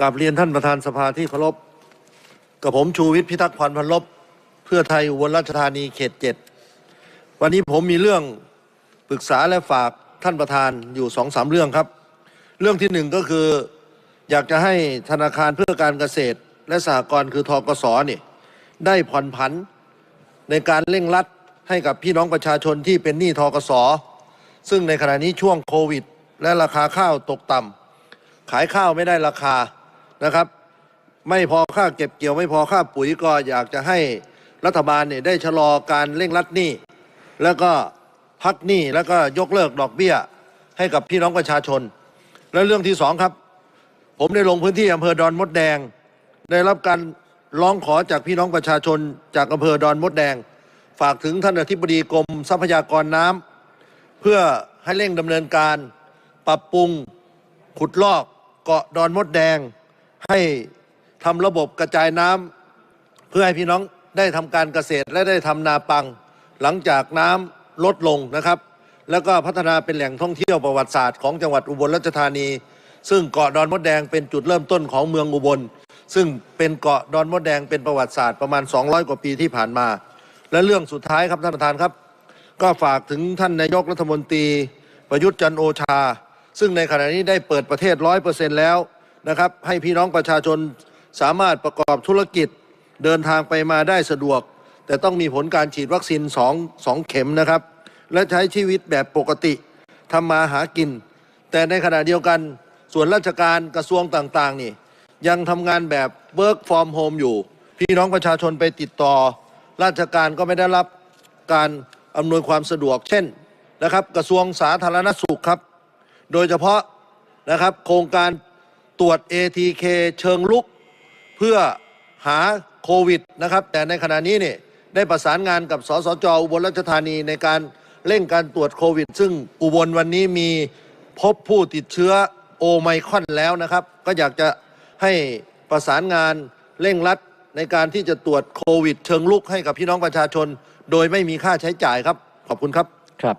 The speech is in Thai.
กับเรียนท่านประธานสภาที่เคารพกับผมชูวิทย์พิทักษ์พันธ์พันลบ เพื่อไทยอุบลราชธานีเขตเจ็ดวันนี้ผมมีเรื่องปรึกษาและฝากท่านประธานอยู่สองสามเรื่องครับ เรื่องที่หนึ่งก็คืออยากจะให้ธนาคารเพื่อการเกษตร และสหกรณ์คือทกสนี่ได้ผ่อนผันในการเร่งรัดให้กับพี่น้องประชาชนที่เป็นหนี้ทกสซึ่งในขณะนี้ช่วงโควิด และราคาข้าวตกต่ำขายข้าวไม่ได้ราคา นะครับ ไม่พอค่าเก็บเกี่ยว ไม่พอค่าปุ๋ยก็อยากจะให้รัฐบาลเนี่ยได้ชะลอการเร่งรัดหนี้ แล้วก็พักหนี้แล้วก็ยกเลิกดอกเบี้ย ให้กับพี่น้องประชาชน และเรื่องที่สองครับ ผมได้ลงพื้นที่อำเภอดอนมดแดง ได้รับการร้องขอจากพี่น้องประชาชน จากอำเภอดอนมดแดง ฝากถึงท่านอธิบดีกรมทรัพยากรน้ำเพื่อให้เร่งดำเนินการ ปรับปรุงขุดลอกเกาะดอนมดแดง ให้ทำระบบกระจายน้ำเพื่อให้พี่น้องได้ทำการเกษตรและได้ทำนาปัง หลังจากน้ำลดลงนะครับ แล้วก็พัฒนาเป็นแหล่งท่องเที่ยวประวัติศาสตร์ของจังหวัดอุบลราชธานี ซึ่งเกาะดอนมดแดงเป็นจุดเริ่มต้นของเมืองอุบล ซึ่งเป็นเกาะดอนมดแดงเป็นประวัติศาสตร์ประมาณ 200 กว่าปีที่ผ่านมา และเรื่องสุดท้ายครับท่านประธานครับ ก็ฝากถึงท่านนายกรัฐมนตรี ประยุทธ์จันโอชา ซึ่งในขณะนี้ได้เปิดประเทศร้อยเปอร์เซ็นต์แล้ว นะครับให้พี่น้องประชาชนสามารถประกอบธุรกิจเดินทางไปมาได้สะดวก แต่ต้องมีผลการฉีดวัคซีนสองสองเข็มนะครับ และใช้ชีวิตแบบปกติทำมาหากิน แต่ในขณะเดียวกันส่วนราชการกระทรวงต่างๆ นี่ ยังทำงานแบบ work from home อยู่ พี่น้องประชาชนไปติดต่อ ราชการก็ไม่ได้รับการอำนวยความสะดวก เช่นนะครับ กระทรวงสาธารณสุขครับ โดยเฉพาะนะครับโครงการ ตรวจ ATK เชิงลุก เพื่อหาโควิดนะครับ แต่ในขณะนี้เนี่ยได้ประสานงานกับสสจอุบลราชธานีในการเร่งการตรวจโควิด ซึ่งอุบลวันนี้มีพบผู้ติดเชื้อโอไมคอนแล้วนะครับ ก็อยากจะให้ประสานงานเร่งรัดในการที่จะตรวจโควิด เชิงลุกให้กับพี่น้องประชาชน โดยไม่มีค่าใช้จ่ายครับ ขอบคุณครับครับ